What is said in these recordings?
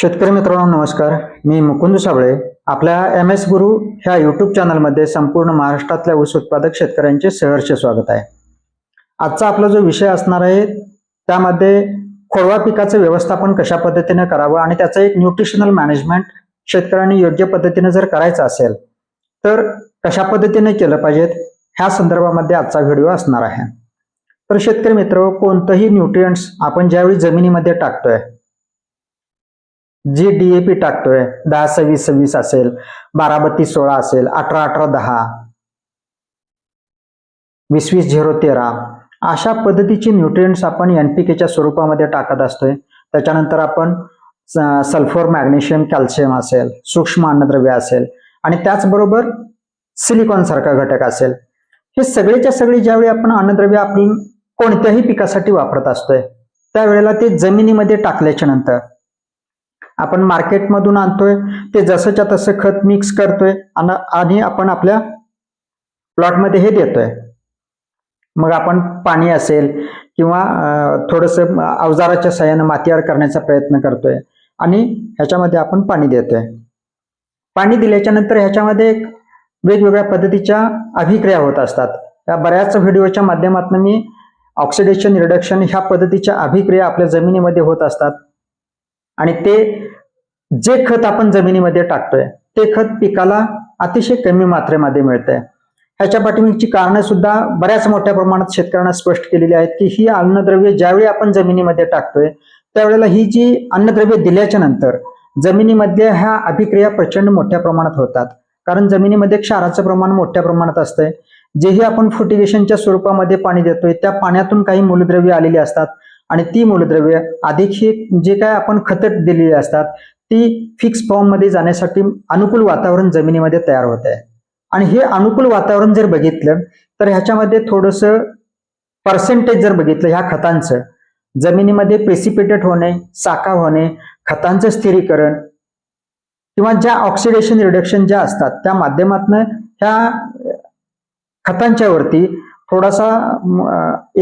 शेतकरी मित्रांनो नमस्कार. मी मुकुंद साबळे. आपल्या एम एस गुरु ह्या यूट्यूब चॅनलमध्ये संपूर्ण महाराष्ट्रातल्या ऊस उत्पादक शेतकऱ्यांचे सहर्ष स्वागत आहे. आजचा आपला जो विषय असणार आहे त्यामध्ये खोडवा पिकाचं व्यवस्थापन कशा पद्धतीने करावं आणि त्याचं एक न्यूट्रिशनल मॅनेजमेंट शेतकऱ्यांनी योग्य पद्धतीने जर करायचं असेल तर कशा पद्धतीने केलं पाहिजेत? ह्या संदर्भामध्ये आजचा व्हिडिओ असणार आहे. तर शेतकरी मित्र कोणतंही न्यूट्रियंट्स आपण ज्यावेळी जमिनीमध्ये टाकतोय जी डीएपी टाकतोय दहा सव्वीस सव्वीस असेल बारा बत्तीस सोळा असेल अठरा अठरा दहा वीस वीस झिरो तेरा अशा पद्धतीचे न्यूट्रियंट्स आपण एनपीकेच्या स्वरूपामध्ये टाकत असतोय. त्याच्यानंतर आपण सल्फर मॅग्नेशियम कॅल्शियम असेल सूक्ष्म अन्नद्रव्य असेल आणि त्याचबरोबर सिलिकॉन सारखा घटक असेल. हे सगळेच्या सगळे ज्यावेळी आपण अन्नद्रव्य आपण कोणत्याही पिकासाठी वापरत असतोय त्यावेळेला ते जमिनीमध्ये टाकल्याच्या नंतर आपण मार्केटमधून आणतोय ते जसंच्या तसं खत मिक्स करतोय आणि आणि आपण आपल्या प्लॉटमध्ये हे देतोय. मग आपण पाणी असेल किंवा थोडंसं अवजाराच्या सहाय्यानं मातीआड करण्याचा प्रयत्न करतोय आणि ह्याच्यामध्ये आपण पाणी देतोय. पाणी दिल्याच्या नंतर ह्याच्यामध्ये एक वेगवेगळ्या पद्धतीच्या अभिक्रिया होत असतात. या बऱ्याच व्हिडिओच्या माध्यमातून मी ऑक्सिडेशन रिडक्शन ह्या पद्धतीच्या अभिक्रिया आपल्या जमिनीमध्ये होत असतात. आणि ते जे खत आपण जमिनीमध्ये टाकतोय ते खत पिकाला अतिशय कमी मात्रेमध्ये मिळतंय. ह्याच्या पाठिंबीची कारणं सुद्धा बऱ्याच मोठ्या प्रमाणात शेतकऱ्यांना स्पष्ट केलेली आहेत की ही अन्नद्रव्य ज्यावेळी आपण जमिनीमध्ये टाकतोय त्यावेळेला ही जी अन्नद्रव्य दिल्याच्या नंतर जमिनीमधल्या ह्या अभिक्रिया प्रचंड मोठ्या प्रमाणात होतात. कारण जमिनीमध्ये क्षाराचं प्रमाण मोठ्या प्रमाणात असतंय. जेही आपण फुटिगेशनच्या स्वरूपामध्ये पाणी देतोय त्या पाण्यातून काही मूलद्रव्य आलेली असतात. आणि ती मूलद्रव्य अधिक ही जे काय आपण खतं दिलेली असतात ती फिक्स फॉर्ममध्ये जाण्यासाठी अनुकूल वातावरण जमिनीमध्ये तयार होत आहे. आणि हे अनुकूल वातावरण जर बघितलं तर ह्याच्यामध्ये थोडस पर्सेंटेज जर बघितलं ह्या खतांचं जमिनीमध्ये प्रेसिपिटेट होणे साका होणे खतांचं स्थिरीकरण किंवा ज्या ऑक्सिडेशन रिडक्शन ज्या असतात त्या माध्यमातून ह्या खतांच्या वरती थोडासा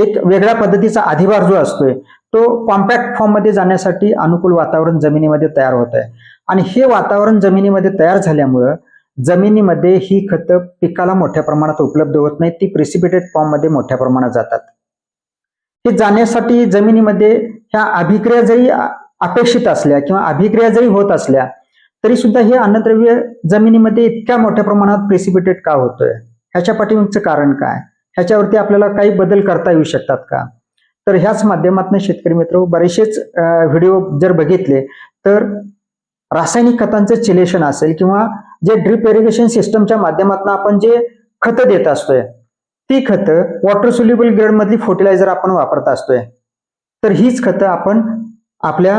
एक वेगळ्या पद्धतीचा अधिभार जो असतोय तो कॉम्पॅक्ट फॉर्ममध्ये जाण्यासाठी अनुकूल वातावरण जमिनीमध्ये तयार होत आहे. आणि हे वातावरण जमिनीमध्ये तयार झाल्यामुळं जमिनीमध्ये ही खतं पिकाला मोठ्या प्रमाणात उपलब्ध होत नाही ती प्रेसिपिटेड फॉर्ममध्ये मोठ्या प्रमाणात जातात. हे जाण्यासाठी जमिनीमध्ये ह्या अभिक्रिया जरी अपेक्षित असल्या किंवा अभिक्रिया जरी होत असल्या तरी सुद्धा हे अन्नद्रव्य जमिनीमध्ये इतक्या मोठ्या प्रमाणात प्रेसिपिटेट का होतोय? ह्याच्या पाठीमागचं कारण काय? ह्याच्यावरती आपल्याला काही बदल करता येऊ शकतात का? तर ह्याच माध्यमातून शेतकरी मित्र बरेचसेच व्हिडिओ जर बघितले तर रासायनिक खतांचं चिलेशन असेल किंवा जे ड्रिप इरिगेशन सिस्टमच्या माध्यमातून आपण जे खतं देत असतोय ती खतं वॉटर सोल्युबल ग्रेडमधली फर्टिलायझर आपण वापरत असतोय. तर हीच खतं आपण आपल्या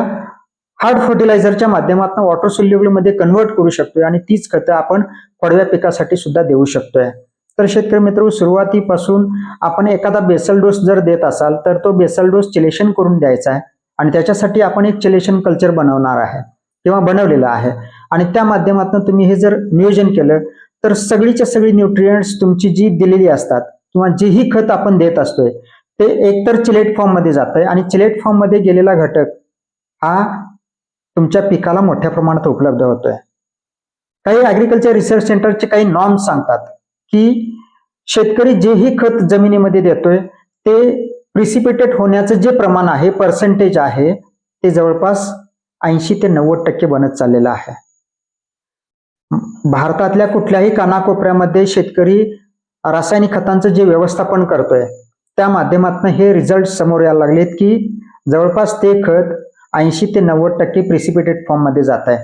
हार्ड फर्टिलायझरच्या माध्यमातून वॉटर सोल्युबलमध्ये कन्वर्ट करू शकतोय आणि तीच खतं आपण पडव्या पिकासाठी सुद्धा देऊ शकतोय. तर शेतकरी मित्र सुरुवातीपासून आपण एखादा बेसल डोस जर देत असाल तर तो बेसल डोस चिलेशन करून द्यायचा आहे. आणि त्याच्यासाठी आपण एक चिलेशन कल्चर बनवणार आहे. किंवा बनवलेलं आहे. आणि त्या माध्यमातून तुम्ही हे जर नियोजन केलं तर सगळीच्या सगळी न्यूट्रियंट्स तुमची जी दिलेली असतात किंवा जेही खत आपण देत असतोय ते एकतर चिलेट फॉर्ममध्ये जात आहे आणि चिलेट फॉर्ममध्ये गेलेला घटक हा तुमच्या पिकाला मोठ्या प्रमाणात उपलब्ध होतोय. काही ऍग्रिकल्चर रिसर्च सेंटरचे काही नॉर्म्स सांगतात. की शेतकरी जेही खत जमिनीमध्ये देतोय ते प्रिसिपिटेट होण्याचं जे प्रमाण आहे पर्सेंटेज आहे ते जवळपास ऐंशी ते नव्वद टक्के बनत चाललेलं आहे. भारतातल्या कुठल्याही कानाकोपऱ्यामध्ये शेतकरी रासायनिक खतांचं जे व्यवस्थापन करतोय त्या माध्यमातून हे रिझल्ट समोर यायला लागलेत की जवळपास ते खत ऐंशी ते नव्वद टक्के प्रिसिपिटेड फॉर्ममध्ये जात आहे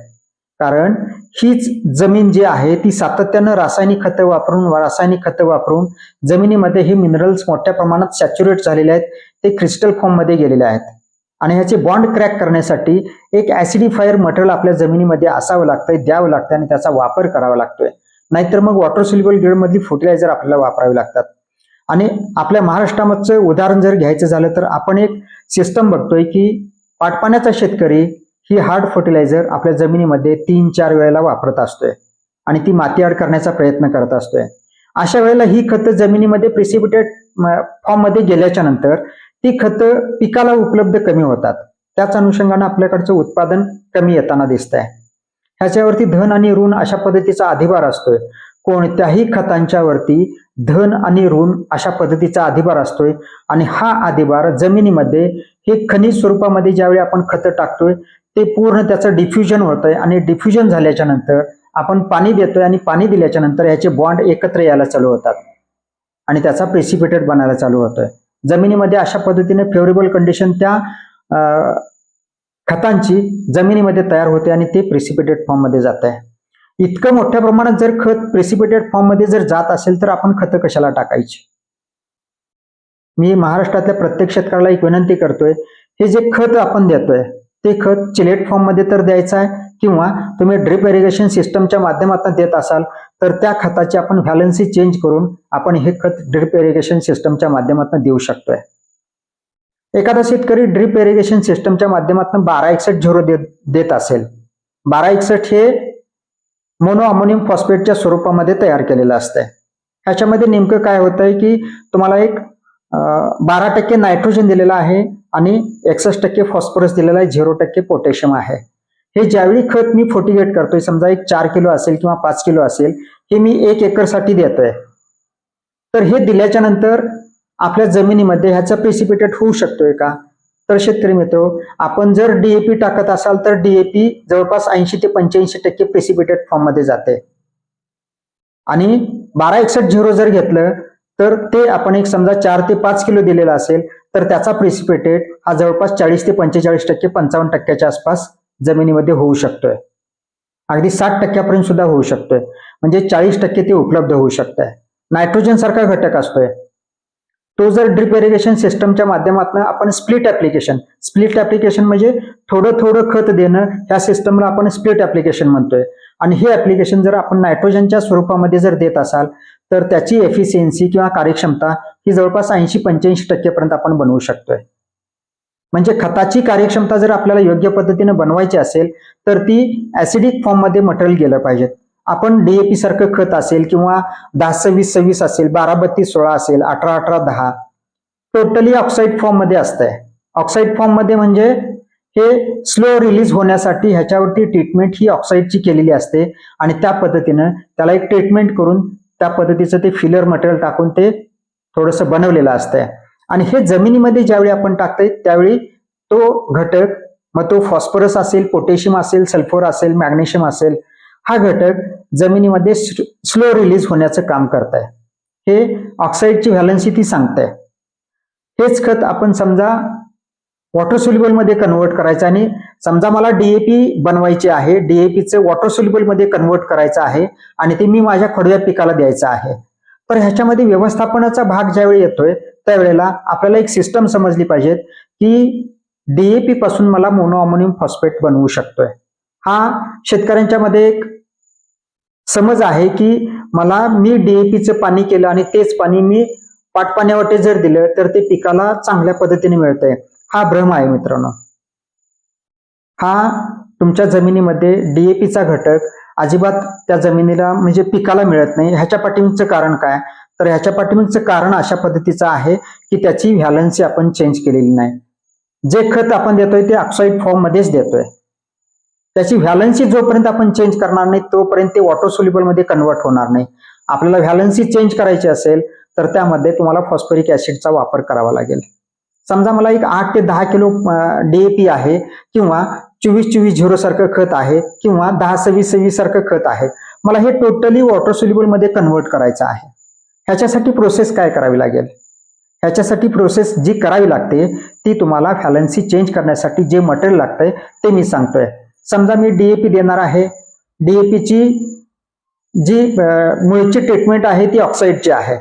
कारण हीच जमीन जी आहे ती सातत्यानं रासायनिक खतं वापरून रासायनिक खतं वापरून जमिनीमध्ये हे मिनरल्स मोठ्या प्रमाणात सॅच्युरेट झालेले आहेत. ते क्रिस्टल फॉर्ममध्ये गेलेले आहेत. आणि ह्याचे बॉन्ड क्रॅक करण्यासाठी एक ऍसिडिफायर मटेरियल आपल्या जमिनीमध्ये असावं लागतंय द्यावं लागतं आणि त्याचा वापर करावा लागतोय. नाहीतर मग वॉटर सोल्युबल ग्रेडमधली फर्टिलायझर आपल्याला वापरावी लागतात. आणि आपल्या महाराष्ट्रामधचं उदाहरण जर घ्यायचं झालं तर आपण एक सिस्टम बघतोय की पाटपाण्याचा शेतकरी ही हार्ड फर्टिलायझर आपल्या जमिनीमध्ये तीन चार वेळेला वापरत असतोय आणि ती मातीआड करण्याचा प्रयत्न करत असतोय. अशा वेळेला ही खतं जमिनीमध्ये प्रिसिपिटेट फॉर्ममध्ये गेल्याच्यानंतर ती खतं पिकाला उपलब्ध कमी होतात. त्याच अनुषंगानं आपल्याकडचं उत्पादन कमी येताना दिसत आहे ह्याच्यावरती धन आणि ऋण अशा पद्धतीचा अधिभार असतोय. कोणत्याही खतांच्या वरती धन आणि ऋण अशा पद्धतीचा अधिभार असतोय आणि हा अधिभार जमिनीमध्ये हे खनिज स्वरूपामध्ये ज्यावेळी आपण खतं टाकतोय ते पूर्ण त्याचं डिफ्युजन होत आहे आणि डिफ्युजन झाल्याच्यानंतर आपण पाणी देतोय आणि पाणी दिल्याच्या नंतर याचे बॉन्ड एकत्र यायला चालू होतात. आणि त्याचा प्रेसिपिटेट बनायला चालू होतोय. जमिनीमध्ये अशा पद्धतीने फेवरेबल कंडिशन त्या खतांची जमिनीमध्ये तयार होते आणि ते प्रेसिपिटेट फॉर्ममध्ये जात आहे इतकं मोठ्या प्रमाणात जर खत प्रेसिपिटेट फॉर्ममध्ये जर जात असेल तर आपण खतं कशाला टाकायची? मी महाराष्ट्रातल्या प्रत्येक शेतकऱ्याला एक विनंती करतोय हे जे खत आपण देतोय ते खत चिलेट फॉर्ममध्ये तर द्यायचं आहे किंवा तुम्ही ड्रिप इरिगेशन सिस्टमच्या माध्यमातून देत असाल तर त्या खताची आपण व्हॅलन्सी चेंज करून आपण हे खत ड्रिप इरिगेशन सिस्टमच्या माध्यमातून देऊ शकतोय. एखादा शेतकरी ड्रिप इरिगेशन सिस्टमच्या माध्यमातून बारा एकसठ झिरो देत देत असेल. बारा एकसठ हे मोनो अमोनियम फॉस्फेटच्या स्वरूपामध्ये तयार केलेलं असतंय. ह्याच्यामध्ये नेमकं काय होतंय की तुम्हाला एक बारा टक्के नायट्रोजन दिलेलं आहे आणि एकसष्ट टक्के फॉस्फरस दिलेला आहे झिरो टक्के पोटॅशियम आहे. हे ज्यावेळी खत मी फोर्टिगेट करतोय समजा एक चार किलो असेल किंवा पाच किलो असेल हे मी एक एकरसाठी देतोय. तर हे दिल्याच्या नंतर आपल्या जमिनीमध्ये ह्याचा प्रेसिपिटेट होऊ शकतोय का? तर शेतकरी मित्र आपण जर डीएपी टाकत असाल तर डीएपी जवळपास ऐंशी ते पंच्याऐंशी टक्के प्रेसिपिटेट फॉर्ममध्ये जाते. आणि बारा एकसष्ट झिरो जर घेतलं तर ते आपण एक समजा चार ते पाच किलो दिलेलं असेल तर त्याचा प्रेसिपिटेट हा जवळपास चाळीस ते पंचेचाळीस टक्के पंचावन्न टक्क्याच्या आसपास जमिनीमध्ये होऊ शकतोय. अगदी साठ टक्क्यापर्यंत सुद्धा होऊ शकतोय. म्हणजे चाळीस टक्के ते उपलब्ध होऊ शकतंय. नायट्रोजन सारखा घटक असतोय. तो जर ड्रिप इरिगेशन सिस्टमच्या माध्यमातून आपण स्प्लिट ऍप्लिकेशन स्प्लिट ऍप्लिकेशन म्हणजे थोडं थोडं खत देणं ह्या सिस्टमला आपण स्प्लिट ऍप्लिकेशन म्हणतोय. आणि हे ऍप्लिकेशन जर आपण नायट्रोजनच्या स्वरूपामध्ये जर देत असाल तर त्याची एफिशियन्सी किंवा कार्यक्षमता ही जवळपास ऐंशी पंच्याऐंशी टक्केपर्यंत आपण बनवू शकतोय. म्हणजे खताची कार्यक्षमता जर आपल्याला योग्य पद्धतीने बनवायची असेल तर ती ऍसिडिक फॉर्ममध्ये मटेरियल गेलं पाहिजे आपण डीएपी सारखं खत असेल किंवा दहा सव्वीस सव्वीस असेल बारा बत्तीस सोळा असेल अठरा अठरा दहा टोटली ऑक्साईड फॉर्ममध्ये असतंय. ऑक्साईड फॉर्ममध्ये म्हणजे हे स्लो रिलीज होण्यासाठी ह्याच्यावरती ट्रीटमेंट ही ऑक्साईडची केलेली असते आणि त्या पद्धतीनं त्याला एक ट्रीटमेंट करून त्या पद्धतीचं ते फिलर मटेरियल टाकून ते थोडंसं बनवलेलं असतंय. आणि हे जमिनीमध्ये ज्यावेळी आपण टाकतोय त्यावेळी तो घटक मग तो फॉस्फरस असेल पोटॅशियम असेल सल्फर असेल मॅग्नेशियम असेल हा घटक जमिनीमध्ये स्लो रिलीज होण्याचं काम करत आहे हे ऑक्साईडची व्हॅलन्सी ती सांगताय. हेच खत आपण समजा वॉटर सोल्युबल कन्वर्ट करायचं आणि समजा मला डीएपी बनवायचे आहे डीएपीचं वॉटर सुलिबलमध्ये कन्वर्ट करायचं आहे आणि ते मी माझ्या खोडव्या पिकाला द्यायचं आहे. तर ह्याच्यामध्ये व्यवस्थापनाचा भाग ज्यावेळी येतोय त्यावेळेला आपल्याला एक सिस्टम समजली पाहिजे की डीएपी पासून मला मोनो अमोनियम फॉस्फेट बनवू शकतोय. हा शेतकऱ्यांच्या मध्ये एक समज आहे की मला मी डीएपीचं पाणी केलं आणि तेच पाणी मी पाटपाण्यावाटे जर दिलं तर ते पिकाला चांगल्या पद्धतीने मिळतंय. हा भ्रम आहे मित्रांनो. हा तुमच्या जमिनीमध्ये डीएपीचा घटक अजिबात त्या जमिनीला म्हणजे पिकाला मिळत नाही. ह्याच्या पाठिंबचं कारण काय? तर ह्याच्या पाठिंबचं कारण अशा पद्धतीचं आहे की त्याची व्हॅलन्सी आपण चेंज केलेली नाही. जे खत आपण देतोय ते ऑक्साईड फॉर्म मध्येच देतोय. त्याची व्हॅलन्सी जोपर्यंत आपण चेंज करणार नाही तोपर्यंत ते वॉटर सोल्युबल कन्वर्ट होणार नाही. आपल्याला व्हॅलन्सी चेंज करायची असेल तर त्यामध्ये तुम्हाला फॉस्फरिक ऍसिडचा वापर करावा लागेल. समजा मला एक आठ ते दहा किलो डीएपी आहे किंवा चोवीस चोवीस झिरो सारखं खत आहे किंवा दहा सव्वीस सव्वीस सारखं खत आहे मला हे टोटली वॉटर सोल्युबलमध्ये कन्वर्ट करायचं आहे. ह्याच्यासाठी प्रोसेस काय करावी लागेल? ह्याच्यासाठी प्रोसेस जी करावी लागते ती तुम्हाला फॅलन्सी चेंज करण्यासाठी जे मटेरियल लागतंय ते मी सांगतोय. समजा मी डीएपी देणार आहे. डीएपीची जी मुळची ट्रीटमेंट आहे ती ऑक्साईडची आहे.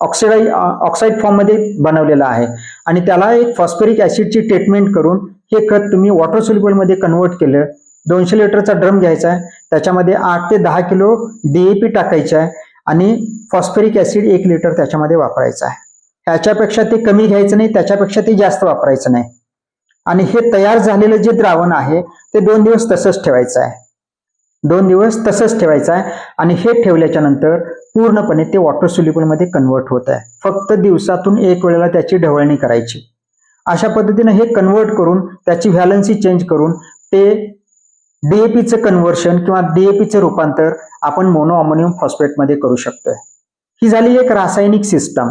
ऑक्सिडाई ऑक्साईड फॉर्ममध्ये बनवलेलं आहे. आणि त्याला एक फॉस्फरिक ऍसिडची ट्रीटमेंट करून हे खत तुम्ही वॉटर सोल्युबलमध्ये कन्वर्ट केलं. दोनशे लिटरचा ड्रम घ्यायचा आहे. त्याच्यामध्ये आठ ते दहा किलो डीएपी टाकायचं आहे. आणि फॉस्फरिक ऍसिड एक लिटर त्याच्यामध्ये वापरायचं आहे. ह्याच्यापेक्षा ते कमी घ्यायचं नाही त्याच्यापेक्षा ते जास्त वापरायचं नाही. आणि हे तयार झालेलं जे द्रावण आहे ते दोन दिवस तसंच ठेवायचं आहे. दोन दिवस तसंच ठेवायचं आहे. आणि हे ठेवल्याच्या नंतर पूर्णपणे ते वॉटर सोल्युबलमध्ये कन्वर्ट होत आहे. फक्त दिवसातून एक वेळेला त्याची ढवळणी करायची. अशा पद्धतीने हे कन्वर्ट करून त्याची व्हॅलन्सी चेंज करून ते डीएपीचं कन्व्हर्शन किंवा डीएपीचं रूपांतर आपण मोनो अमोनियम फॉस्फेटमध्ये करू शकतोय. ही झाली एक रासायनिक सिस्टम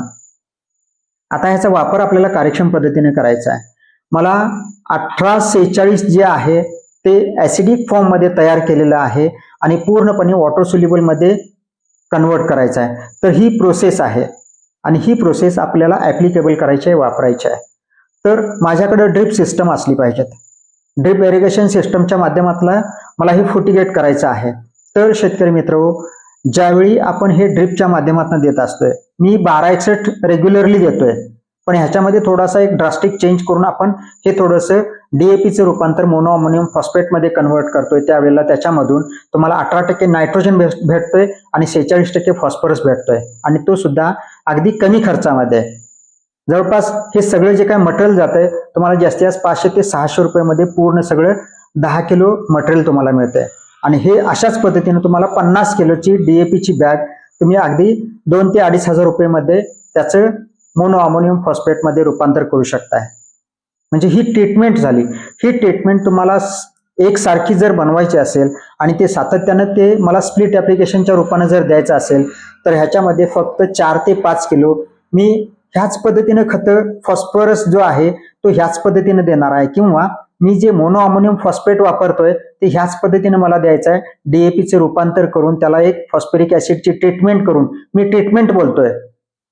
आता ह्याचा वापर आपल्याला कार्यक्षम पद्धतीने करायचा आहे. मला अठरा सेहेचाळीस जे आहे ते ऍसिडिक फॉर्ममध्ये तयार केलेलं आहे आणि पूर्णपणे वॉटर सोल्युबलमध्ये कन्वर्ट करायचं आहे. तर ही प्रोसेस आहे आणि ही प्रोसेस आपल्याला ऍप्लिकेबल करायची आहे वापरायची आहे. तर माझ्याकडं ड्रिप सिस्टम असली पाहिजेत. ड्रिप इरिगेशन सिस्टमच्या माध्यमातला मला हे फुटिगेट करायचं आहे. तर शेतकरी मित्र ज्यावेळी आपण हे ड्रिपच्या माध्यमातून देत असतोय मी बारा एकसठ रेग्युलरली देतोय. पण ह्याच्यामध्ये थोडासा एक ड्रास्टिक चेंज करून आपण हे थोडंसं डीएपीचं रूपांतर मोनो अमोनियम फॉस्फेटमध्ये कन्वर्ट करतोय. त्यावेळेला त्याच्यामधून तुम्हाला अठरा टक्के नायट्रोजन भेटतोय आणि सेहेचाळीस टक्के फॉस्फरस भेटतोय. आणि तो सुद्धा अगदी कमी खर्चामध्ये. जवळपास हे सगळं जे काय मटेरियल जात आहे तुम्हाला जास्तीत जास्त पाचशे ते सहाशे रुपयामध्ये पूर्ण सगळं दहा किलो मटेरियल तुम्हाला मिळतंय. आणि हे अशाच पद्धतीने तुम्हाला पन्नास किलोची डीएपीची बॅग तुम्ही अगदी दोन ते अडीच हजार रुपयेमध्ये त्याचं मोनो अमोनियम फॉस्फेटमध्ये रूपांतर करू शकताय. म्हणजे ही ट्रीटमेंट झाली. ही ट्रीटमेंट तुम्हाला एक सारखी जर बनवायची असेल आणि ते सातत्यानं ते मला स्प्लिट ॲप्लिकेशनच्या रूपानं जर द्यायचं असेल तर ह्याच्यामध्ये फक्त चार ते पाच किलो मी ह्याच पद्धतीनं खतं फॉस्फरस जो आहे तो ह्याच पद्धतीने देणार आहे. किंवा मी जे मोनो अमोनियम फॉस्फेट वापरतोय ते ह्याच पद्धतीने मला द्यायचं आहे. डीएपीचे रूपांतर करून त्याला एक फॉस्फेरिक ऍसिडची ट्रीटमेंट करून मी ट्रीटमेंट बोलतोय.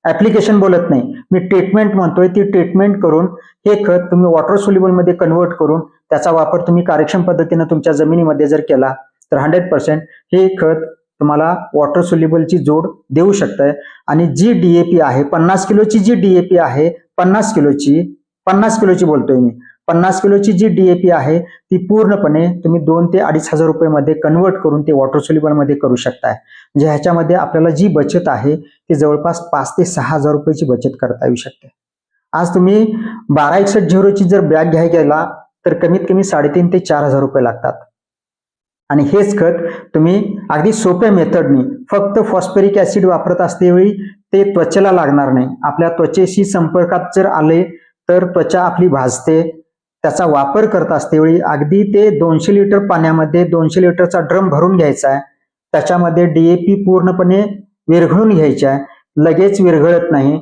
ऍप्लिकेशन बोलत नाही. मी ट्रीटमेंट म्हणतोय ती ट्रीटमेंट करून हे खत तुम्ही वॉटर सोल्युबलमध्ये कन्वर्ट करून त्याचा वापर तुम्ही कार्यक्षम पद्धतीनं तुमच्या जमिनीमध्ये जर केला तर हंड्रेड पर्सेंट हे खत तुम्हाला वॉटर सोल्युबलची जोड देऊ शकताय. आणि जी डीएपी आहे पन्नास किलोची जी डीएपी आहे पन्नास किलोची पन्नास किलोची बोलतोय मी. पन्नास किलोची जी डीएपी आहे ती पूर्णपणे तुम्ही दोन ते अडीच हजार रुपयेमध्ये कन्वर्ट करून ते वॉटर सोल्युबलमध्ये करू शकताय. म्हणजे ह्याच्यामध्ये आपल्याला जी बचत आहे ती जवळपास पाच ते सहा हजार रुपयाची बचत करता येऊ शकते. आज तुम्ही बारा एकसठ झिरोची जर बॅग घ्याय गेला तर कमीत कमी साडेतीन ते चार हजार रुपये लागतात. आणि हेच खत तुम्ही अगदी सोप्या मेथडनी फक्त फॉस्फेरिक ऍसिड वापरत असतेवेळी ते त्वचेला लागणार नाही. आपल्या त्वचेशी संपर्कात जर आले तर त्वचा आपली भाजते त्याचा वापर करत असतेवेळी अगदी ते दोनशे लिटर पाण्यामध्ये दोनशे लिटरचा ड्रम भरून घ्यायचा आहे. त्याच्यामध्ये डीएपी पूर्णपणे विरघळून घ्यायची आहे. लगेच विरघळत नाही.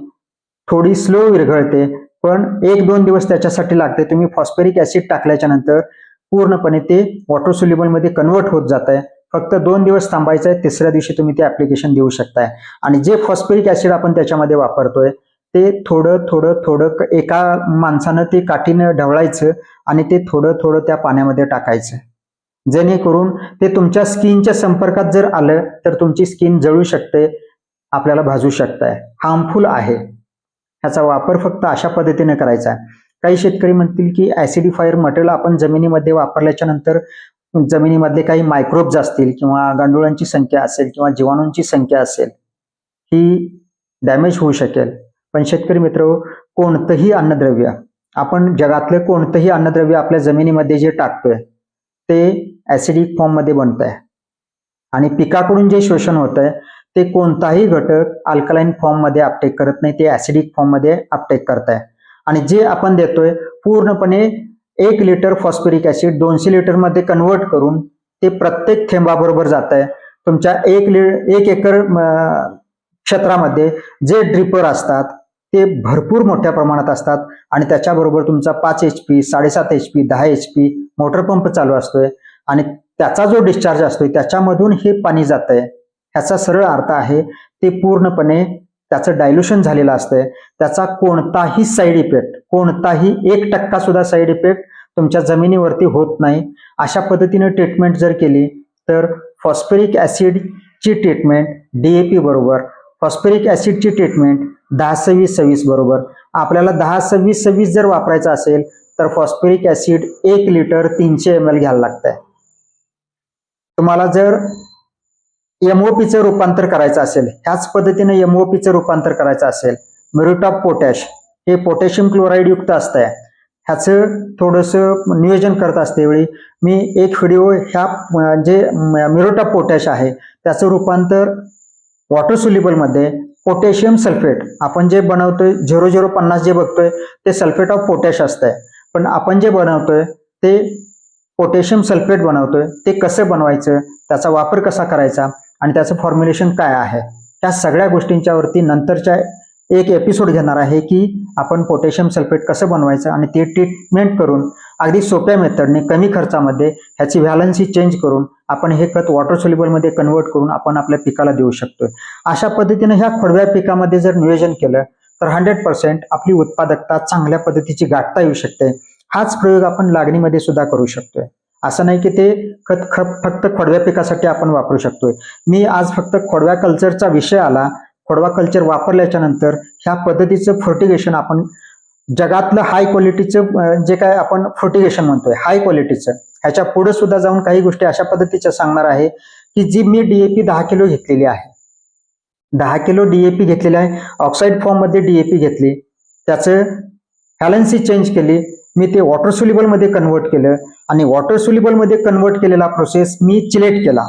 थोडी स्लो विरघळते. पण एक दोन दिवस त्याच्यासाठी लागते. तुम्ही फॉस्फेरिक ऍसिड टाकल्याच्या नंतर पूर्णपणे ते वॉटर सोल्युबलमध्ये कन्वर्ट होत जात आहे. फक्त दोन दिवस थांबायचं आहे. तिसऱ्या दिवशी तुम्ही ते ऍप्लिकेशन देऊ शकताय. आणि जे फॉस्फेरिक ऍसिड आपण त्याच्यामध्ये वापरतोय ते थोडं थोडं थोडं एका माणसानं ते काठीनं ढवळायचं आणि ते थोडं थोडं त्या पाण्यामध्ये टाकायचं. जेणेकरून ते तुमच्या स्किनच्या संपर्कात जर आलं तर तुमची स्किन जळू शकते आपल्याला भाजू शकताय. हार्मफुल आहे. ह्याचा वापर फक्त अशा पद्धतीने करायचा. आहे काही शेतकरी म्हणतील की ऍसिडिफायर मटेरियल आपण जमिनीमध्ये वापरल्याच्या नंतर जमिनीमधले काही मायक्रोब्स असतील किंवा गांडुळांची संख्या असेल किंवा जीवाणूंची संख्या असेल ही डॅमेज होऊ शकेल. पण शेतकरी मित्र कोणतंही अन्नद्रव्य आपण जगातलं कोणतंही अन्नद्रव्य आपल्या जमिनीमध्ये जे टाकतोय ते ऍसिडिक फॉर्ममध्ये बनत आहे आणि पिकाकडून जे शोषण होत आहे ते कोणताही घटक अल्कलाईन फॉर्ममध्ये अपटेक करत नाही ते ऍसिडिक फॉर्ममध्ये अपटेक करत आहे आणि जे आपण देतोय पूर्णपणे एक लिटर फॉस्फरिक ऍसिड दोनशे लिटरमध्ये कन्वर्ट करून ते प्रत्येक थेंबाबरोबर जात आहे तुमच्या एक लि एक एकर क्षेत्रामध्ये जे ड्रिपर असतात ते भरपूर मोठ्या प्रमाणात असतात. आणि त्याच्याबरोबर तुमचा पाच एच पी साडेसात एच पी दहा एच पी मोटर पंप चालू असतोय. आणि त्याचा जो डिस्चार्ज असतोय त्याच्यामधून हे पाणी जात आहे ह्याचा सरळ अर्थ आहे ते पूर्णपणे त्याचं डायल्युशन झालेलं असतंय. त्याचा कोणताही साईड इफेक्ट कोणताही एक टक्का सुद्धा साईड इफेक्ट तुमच्या जमिनीवरती होत नाही. अशा पद्धतीने ट्रीटमेंट जर केली तर फॉस्फरिक ऍसिडची ट्रीटमेंट डी ए पी बरोबर. फॉस्फरिक ऍसिडची ट्रीटमेंट दहा सव्वीस सव्वीस बरोबर. आपल्याला दहा सव्वीस सव्वीस जर वापरायचं असेल तर फॉस्फेरिक ऍसिड एक लिटर तीनशे एम एल घ्यायला लागतंय. तुम्हाला जर एमओपीचं रूपांतर करायचं असेल ह्याच पद्धतीने एमओपीचं रूपांतर करायचं असेल मेरिटॉप पोटॅश हे पोटॅशियम क्लोराईड युक्त असतंय. ह्याचं थोडंसं नियोजन करत असते वेळी. मी एक व्हिडिओ ह्या म्हणजे, जे मिरोटॉप पोटॅश आहे त्याचं रूपांतर वॉटर सुलिबलमध्ये पोटॅशियम सल्फेट. आपण जे बनवतोय झिरो झिरो पन्नास जे बघतोय ते सल्फेट ऑफ पोटॅश असतंय. पण आपण जे बनवतोय ते पोटॅशियम सल्फेट बनवतोय ते कसं बनवायचं त्याचा वापर कसा करायचा आणि त्याचं फॉर्म्युलेशन काय आहे त्या सगळ्या गोष्टींच्यावरती नंतरच्या एक एपिसोड घेणार आहे की आपण पोटॅशियम सल्फेट कसं बनवायचं आणि ते ट्रीटमेंट करून अगदी सोप्या मेथडने कमी खर्चामध्ये ह्याची व्हॅलन्सी चेंज करून आपण हे खत वॉटर सोल्युबलमध्ये कन्वर्ट करून आपण आपल्या पिकाला देऊ शकतोय. अशा पद्धतीने ह्या खोडव्या पिकामध्ये जर नियोजन केलं तर हंड्रेड पर्सेंट आपली उत्पादकता चांगल्या पद्धतीची गाठता येऊ शकते. हाच प्रयोग आपण लागणीमध्ये सुद्धा करू शकतोय. असं नाही की ते खत खत फक्त खोडव्या पिकासाठी आपण वापरू शकतोय. मी आज फक्त खोडव्या कल्चरचा विषय आला. खोडवा कल्चर वापरल्याच्या नंतर ह्या पद्धतीचं फर्टिगेशन आपण जगातलं हाय क्वालिटीचं जे काय आपण फर्टिगेशन म्हणतोय हाय क्वालिटीचं ह्याच्या पुढे सुद्धा जाऊन काही गोष्टी अशा पद्धतीच्या सांगणार आहे की जी मी डीएपी दहा किलो घेतलेली आहे. दहा किलो डीएपी घेतलेली आहे ऑक्साईड फॉर्ममध्ये डीएपी घेतली त्याचं हॅलन्सी चेंज केली मी ते वॉटर सुलिबलमध्ये कन्वर्ट केलं आणि वॉटर सुलिबलमध्ये कन्वर्ट केलेला प्रोसेस मी चिलेट केला.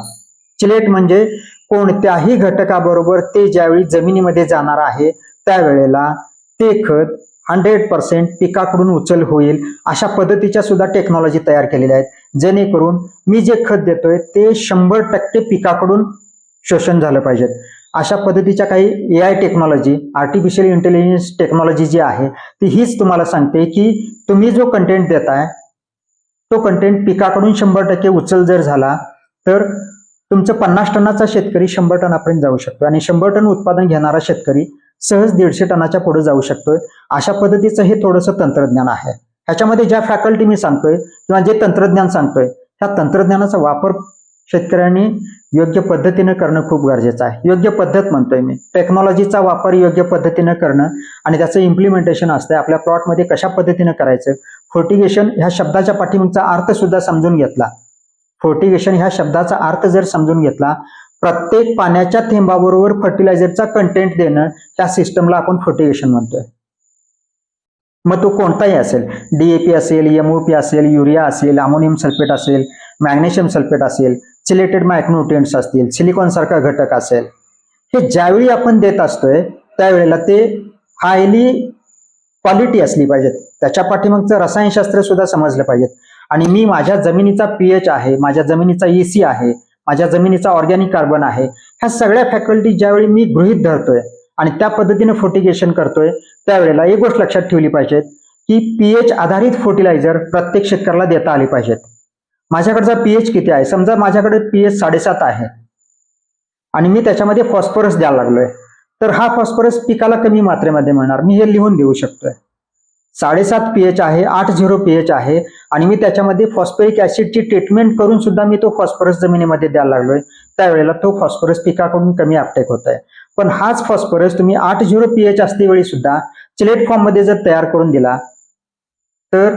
चिलेट म्हणजे कोणत्याही घटकाबरोबर ते ज्यावेळी जमिनीमध्ये जाणार आहे त्यावेळेला ते खत हंड्रेड पर्सेंट पिकाकडून उचल होईल अशा पद्धतीच्या सुद्धा टेक्नॉलॉजी तयार केलेल्या आहेत. जेणेकरून मी जे खत देतोय ते शंभर टक्के पिकाकडून शोषण झालं पाहिजेत. अशा पद्धतीच्या काही A I technology artificial intelligence technology जी आहे ती हीच तुम्हाला सांगते की तुम्ही जो कंटेंट देताय तो कंटेंट पिकाकडून शंभर टक्के उचल जर झाला तर तुमचं पन्नास टनाचा शेतकरी शंभर टनापर्यंत जाऊ शकतो. आणि शंभर टन उत्पादन घेणारा शेतकरी सहज दीडशे टनाच्या पुढे जाऊ शकतोय. अशा पद्धतीचं हे थोडंसं तंत्रज्ञान आहे. ह्याच्यामध्ये ज्या फॅकल्टी मी सांगतोय किंवा जे तंत्रज्ञान सांगतोय त्या तंत्रज्ञानाचा वापर शेतकऱ्यांनी योग्य पद्धतीनं करणं खूप गरजेचं आहे. योग्य पद्धत म्हणतोय मी. टेक्नॉलॉजीचा वापर योग्य पद्धतीनं करणं आणि त्याचं इम्प्लिमेंटेशन असतंय. आपल्या प्लॉटमध्ये कशा पद्धतीनं करायचं? फोर्टिगेशन ह्या शब्दाच्या पाठीमागचा अर्थ सुद्धा समजून घेतला. फोर्टिगेशन ह्या शब्दाचा अर्थ जर समजून घेतला प्रत्येक पाण्याच्या थेंबाबरोबर फर्टिलायझरचा कंटेंट देणं त्या सिस्टमला आपण फर्टिगेशन म्हणतोय. मग तो कोणताही असेल डीएपी असेल एमओपी असेल युरिया असेल अमोनियम सल्फेट असेल मॅग्नेशियम सल्फेट असेल सिलेटेड मायक्रोन्युट्रिएंट्स असतील सिलिकॉन सारखा घटक असेल. हे ज्यावेळी आपण देत असतोय त्यावेळेला ते हायली क्वालिटी असली पाहिजेत. त्याच्या पाठीमागचं रसायनशास्त्र सुद्धा समजलं पाहिजेत. आणि मी माझ्या जमिनीचा पीएच आहे माझ्या जमिनीचा ईसी आहे माझ्या जमिनीचा ऑर्गॅनिक कार्बन आहे. ह्या सगळ्या फॅकल्टी ज्यावेळी मी गृहित धरतोय आणि त्या पद्धतीने फोर्टिगेशन करतोय त्यावेळेला एक गोष्ट लक्षात ठेवली पाहिजेत की पीएच आधारित फर्टिलायझर प्रत्येक शेतकऱ्याला देता आली पाहिजेत. माझ्याकडचा पीएच किती आहे? समजा माझ्याकडे पीएच साडेसात आहे आणि मी त्याच्यामध्ये फॉस्फरस द्यायला लागलोय. तर हा फॉस्फरस पिकाला कमी मात्रेमध्ये मिळणार. मी हे लिहून देऊ शकतोय. साडेसात पीएच आहे आठ झिरो पीएच आहे आणि मी त्याच्यामध्ये फॉस्फरिक ऍसिडची ट्रीटमेंट करून सुद्धा मी तो फॉस्फरस जमिनीमध्ये द्यायला लागलोय. त्यावेळेला तो फॉस्फरस पिकाकडून कमी अपटेक होत आहे पण हाच फॉस्फरस तुम्ही आठ झिरो पीएच असते वेळी सुद्धा चिलेट फॉर्ममध्ये जर तयार करून दिला तर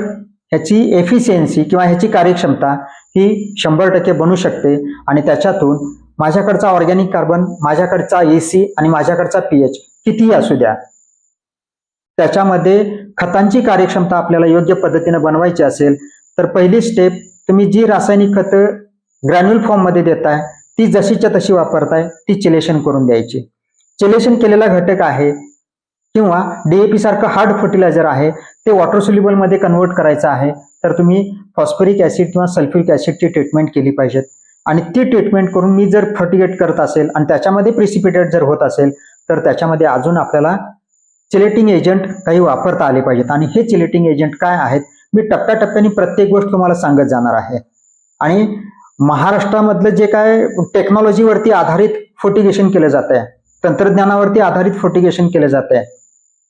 ह्याची एफिशियन्सी किंवा ह्याची कार्यक्षमता ही शंभर टक्के बनू शकते आणि त्याच्यातून माझ्याकडचा ऑर्गॅनिक कार्बन माझ्याकडचा एसी आणि माझ्याकडचा पीएच कितीही असू द्या त्याच्यामध्ये खतांची कार्यक्षमता आपल्याला योग्य पद्धतीने बनवायची असेल तर पहिली स्टेप तुम्ही जी रासायनिक खतं ग्रॅन्युल फॉर्ममध्ये देताय ती जशीच्या तशी वापरताय ती चिलेशन करून द्यायची. चिलेशन केलेला घटक आहे किंवा डीएपी सारखं हार्ड फर्टिलायझर आहे ते वॉटर सोल्युबलमध्ये कन्वर्ट करायचं आहे तर तुम्ही फॉस्फरिक ऍसिड किंवा सल्फ्युरिक ऍसिडची ट्रीटमेंट केली पाहिजेत. आणि ती ट्रीटमेंट करून मी जर फर्टिगेट करत असेल आणि त्याच्यामध्ये प्रिसिपिटेट जर होत असेल तर त्याच्यामध्ये अजून आपल्याला चिलेटिंग एजंट काही वापरता आले पाहिजेत. आणि हे चिलेटिंग एजंट काय आहेत? मी टप्प्याटप्प्याने प्रत्येक गोष्ट तुम्हाला सांगत जाणार आहे. आणि महाराष्ट्रामधलं जे काय टेक्नॉलॉजीवरती आधारित फोटिगेशन केलं जात आहे तंत्रज्ञानावरती आधारित फोटिगेशन केलं जात आहे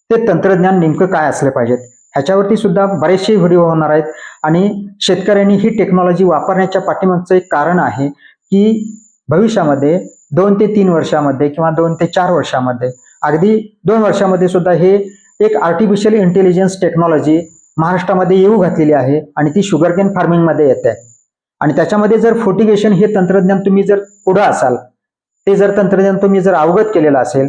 ते तंत्रज्ञान नेमकं काय असलं पाहिजेत? ह्याच्यावरती सुद्धा बरेचसे व्हिडिओ होणार आहेत. आणि शेतकऱ्यांनी ही टेक्नॉलॉजी वापरण्याच्या पाठीमागचं एक कारण आहे की भविष्यामध्ये दोन ते तीन वर्षामध्ये किंवा दोन ते चार वर्षामध्ये अगदी दोन वर्षामध्ये सुद्धा हे एक आर्टिफिशियल इंटेलिजन्स टेक्नॉलॉजी महाराष्ट्रामध्ये येऊ घातलेली आहे आणि ती शुगरकेन फार्मिंगमध्ये येत आहे. आणि त्याच्यामध्ये जर फोर्टिगेशन हे तंत्रज्ञान तुम्ही जर पुढं असाल ते जर तंत्रज्ञान तुम्ही जर अवगत केलेलं असेल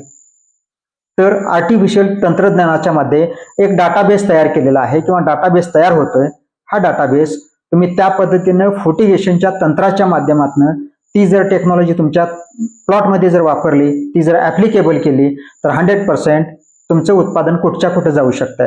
तर आर्टिफिशियल तंत्रज्ञानाच्या मध्ये एक डाटाबेस तयार केलेला आहे किंवा डाटाबेस तयार होतोय. हा डाटाबेस तुम्ही त्या पद्धतीनं फोर्टिगेशनच्या तंत्राच्या माध्यमातून ती जर टेक्नॉलॉजी तुमच्या प्लॉटमध्ये जर वापरली ती जर ॲप्लिकेबल केली तर हंड्रेड पर्सेंट तुमचं उत्पादन कुठच्या कुठं जाऊ शकतं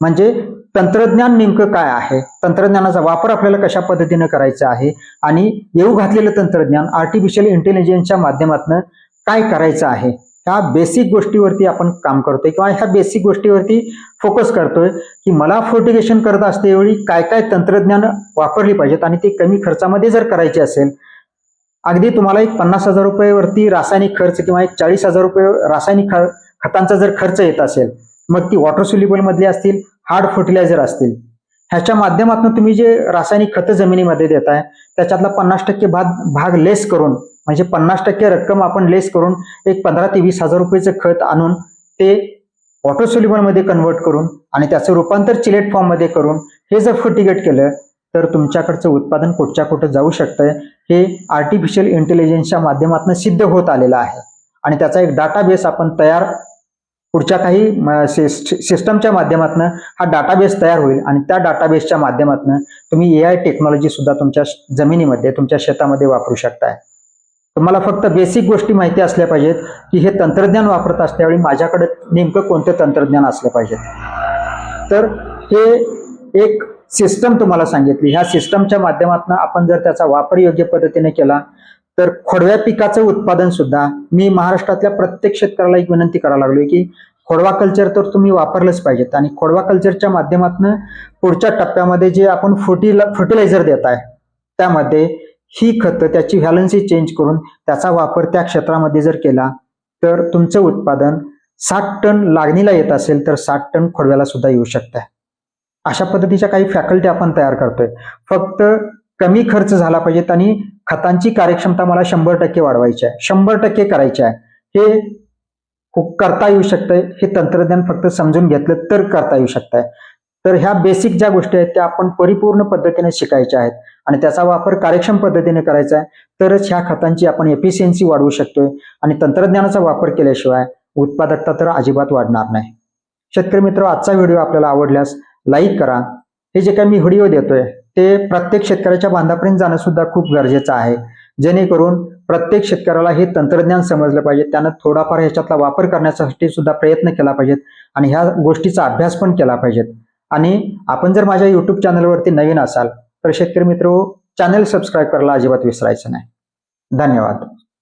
म्हणजे तंत्रज्ञान नेमकं काय आहे? तंत्रज्ञानाचा वापर आपल्याला कशा पद्धतीनं करायचा आहे? आणि येऊ घातलेलं तंत्रज्ञान आर्टिफिशियल इंटेलिजन्सच्या माध्यमातून काय करायचं आहे? ह्या बेसिक गोष्टीवरती आपण काम करतोय किंवा ह्या बेसिक गोष्टीवरती फोकस करतोय की मला फोर्टिगेशन करत असतेवेळी काय काय तंत्रज्ञान वापरली पाहिजेत आणि ते कमी खर्चामध्ये जर करायचे असेल अगदी तुम्हाला एक पन्नास हजार रुपयेवरती रासायनिक खर्च किंवा एक चाळीस हजार रुपये रासायनिक ख- खतांचा जर खर्च येत असेल मग ती वॉटर सुलिबल मधली असतील हार्ड फर्टिलायझर असतील. ह्याच्या माध्यमातून तुम्ही जे रासायनिक खतं जमिनीमध्ये देताय त्याच्यातला पन्नास टक्के भाग भाग लेस करून म्हणजे पन्नास टक्के रक्कम आपण लेस करून एक पंधरा ते वीस हजार रुपयेचं खत आणून ते वॉटर सोल्युबलमध्ये कन्वर्ट करून आणि त्याचं रूपांतर चिलेट फॉर्ममध्ये करून हे जर फर्टिगेट केलं तर तुमच्याकडचं उत्पादन कुठच्या कुठं जाऊ शकतंय हे आर्टिफिशियल इंटेलिजन्सच्या माध्यमातून सिद्ध होत आलेलं आहे. आणि त्याचा एक डाटाबेस आपण तयार पुढच्या काही सिस्टमच्या माध्यमातून हा डाटाबेस तयार होईल. आणि त्या डाटाबेसच्या माध्यमातून तुम्ही ए आय टेक्नॉलॉजी सुद्धा तुमच्या जमिनीमध्ये तुमच्या शेतामध्ये वापरू शकताय. तुम्हाला फक्त बेसिक गोष्टी माहिती असल्या पाहिजेत की हे तंत्रज्ञान वापरत असल्यावेळी माझ्याकडे नेमकं कोणतं तंत्रज्ञान असलं पाहिजे तर हे एक सिस्टम तुम्हाला सांगितली. ह्या सिस्टमच्या माध्यमातून आपण जर त्याचा वापर योग्य पद्धतीने केला तर खोडव्या पिकाचं उत्पादन सुद्धा मी महाराष्ट्रातल्या प्रत्येक शेतकऱ्याला एक विनंती करायला लागलोय की खोडवा कल्चर तर तुम्ही वापरलंच पाहिजेत. आणि खोडवा कल्चरच्या माध्यमातून पुढच्या टप्प्यामध्ये जे आपण फुटीला फर्टिलायझर देत आहे त्यामध्ये ही खतं त्याची व्हॅलन्सी चेंज करून त्याचा वापर त्या क्षेत्रामध्ये जर केला तर तुमचं उत्पादन साठ टन लागणीला येत असेल तर साठ टन खोडव्याला सुद्धा येऊ शकतं अशा पद्धतीच्या काही फॅकल्टी आपण तयार करतोय. फक्त कमी खर्च झाला पाहिजेत आणि खतांची कार्यक्षमता मला शंभर टक्के वाढवायची आहे. शंभर टक्के करायची आहे. हे करता येऊ शकतंय. हे तंत्रज्ञान फक्त समजून घेतलं तर करता येऊ शकतंय. तर ह्या बेसिक ज्या गोष्टी आहेत त्या आपण परिपूर्ण पद्धतीने शिकायच्या आहेत आणि त्याचा वापर कार्यक्षम पद्धतीने करायचा आहे. तरच ह्या खतांची आपण एफिशियन्सी वाढवू शकतोय आणि तंत्रज्ञानाचा वापर केल्याशिवाय उत्पादकता तर अजिबात वाढणार नाही. शेतकरी मित्र आजचा व्हिडिओ आपल्याला आवडल्यास लाईक करा. हे जे काही मी व्हिडिओ देतोय ते प्रत्येक शेतकऱ्याच्या बांधापर्यंत जाणं सुद्धा खूप गरजेचं आहे. जेणेकरून प्रत्येक शेतकऱ्याला हे तंत्रज्ञान समजलं पाहिजे त्यानं थोडाफार ह्याच्यातला वापर करण्यासाठी सुद्धा प्रयत्न केला पाहिजेत आणि ह्या गोष्टीचा अभ्यास पण केला पाहिजेत. आणि आपण जर माझ्या युट्यूब चॅनलवरती नवीन असाल तर शेतकरी मित्र चॅनल सबस्क्राईब करायला अजिबात विसरायचं नाही. धन्यवाद.